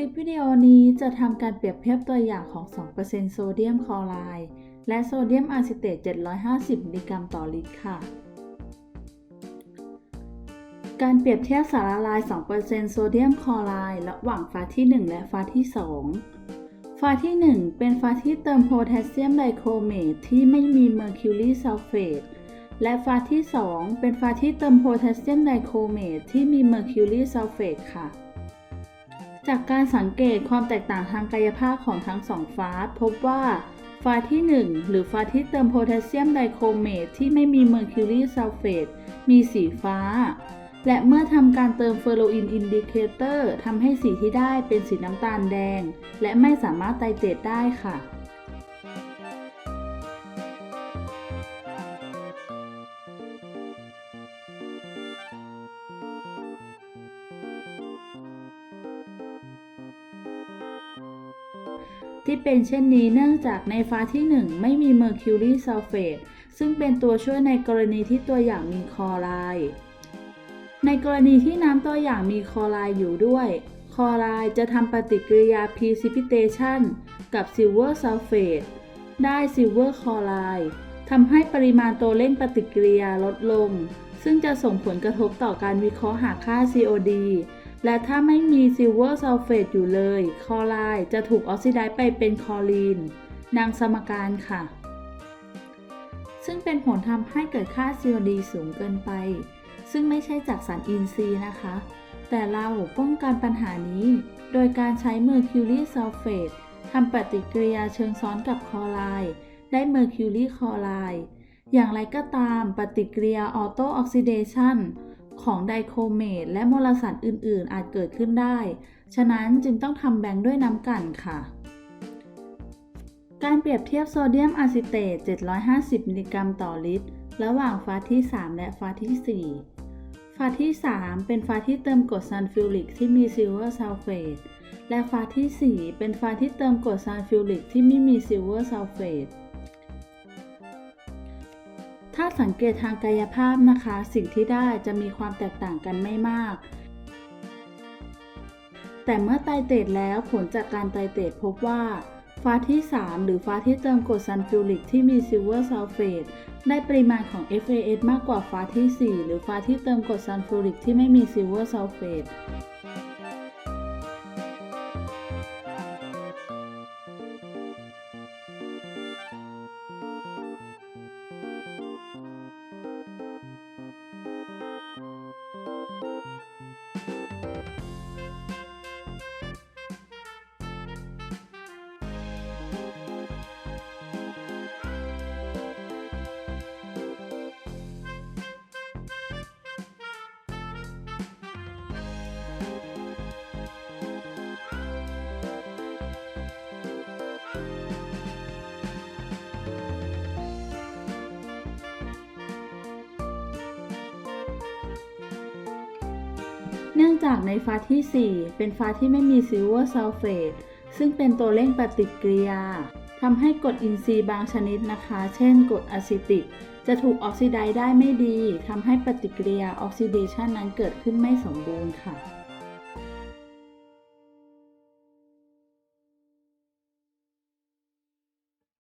ลิปวิดีโอนี้จะทำการเปรียบเทียบตัวอย่างของ 2%โซเดียมคลอไรด์และโซเดียมอะซิเตต 750 มิลลิกรัมต่อลิตรค่ะ การเปรียบเทียบสารละลาย 2%โซเดียมคลอไรด์ระหว่างฟาที่ 1 และฟาที่ 2ฟาที่ 1 เป็นฟาที่เติมโพแทสเซียมไดโครเมตที่ไม่มีเมอร์คิวรีซัลเฟตและฟาที่ 2 เป็นฟาที่เติมโพแทสเซียมไดโครเมตที่มีเมอร์คิวรีซัลเฟตค่ะ จากการสังเกตความแตกต่างทางกายภาพของทั้งสองฟ้า พบว่าฟ้าที่ 1 หรือฟ้าที่เติมโพแทสเซียมไดโครเมตที่ไม่มีเมอร์คิวรีซัลเฟตมีสีฟ้า และเมื่อทำการเติมเฟอโรอินอินดิเคเตอร์ทำให้สีที่ได้เป็นสีน้ำตาลแดง และไม่สามารถไตเตตได้ค่ะ ที่เป็นเช่นนี้เนื่องจากในฟ้าที่ 1 ไม่มีเมอร์คิวรีซัลเฟตซึ่งเป็นตัวช่วยในกรณีที่ตัวอย่างมีคอไรด์ในกรณีที่น้ำตัวอย่างมีคอไรด์อยู่ด้วย คอไรด์จะทำปฏิกิริยา precipitation กับซิลเวอร์ซัลเฟตได้ซิลเวอร์คอไรด์ทำให้ปริมาณตัวเร่งปฏิกิริยาลดลง ซึ่งจะส่งผลกระทบต่อการวิเคราะห์หาค่า COD และถ้าไม่มีซิลเวอร์ซัลเฟตอยู่เลย คอไรด์จะถูกออกซิไดซ์ไปเป็นคอรีนดังสมการค่ะ ซึ่งเป็นผลทำให้เกิดค่า COD สูงเกินไป ซึ่งไม่ใช่จากสารอินทรีย์นะคะ แต่เราป้องกันปัญหานี้ โดยการใช้เมอร์คิวรีซัลเฟตทำปฏิกิริยาเชิงซ้อนกับคอไรด์ได้เมอร์คิวรีคอไรด์อย่างไรก็ตามปฏิกิริยาออโตออกซิเดชัน ของไดโครเมตและมลสารอื่น ๆ อาจเกิดขึ้นได้ ฉะนั้นจึงต้องทำแบงค์ด้วยน้ำกันค่ะ การเปรียบเทียบโซเดียมอะซิเตต 750 มิลลิกรัมต่อลิตร ระหว่างฟาที่ 3 และฟาที่ 4ฟาที่ 3 เป็นฟาที่เติมกรดซัลฟิวริกที่มีซิลเวอร์ซัลเฟตและฟาที่ 4 เป็นฟาที่เติมกรดซัลฟิวริกที่ไม่มีซิลเวอร์ซัลเฟต ถ้าสังเกตทางกายภาพนะคะ สิ่งที่ได้จะมีความแตกต่างกันไม่มาก แต่เมื่อไตเตรตแล้วผลจากการไตเตรตพบว่าฟ้าที่ 3 หรือฟ้าที่เติมกรดซัลฟิวริกที่มีซิลเวอร์ซัลเฟตได้ปริมาณของ FAS มากกว่าฟ้าที่ 4 หรือฟ้าที่เติมกรดซัลฟิวริกที่ไม่มีซิลเวอร์ซัลเฟต นื่องจากในฟ้าที่ 4 เป็นฟ้าที่ไม่มีซิลเวอร์ซัลเฟตซึ่งเป็นตัวเร่งปฏิกิริยาทำให้กรดอินทรีย์บางชนิดนะคะ เช่นกรดอะซิติก จะถูกออกซิไดซ์ได้ไม่ดีทำให้ปฏิกิริยาออกซิเดชันนั้นเกิดขึ้นไม่สมบูรณ์ค่ะ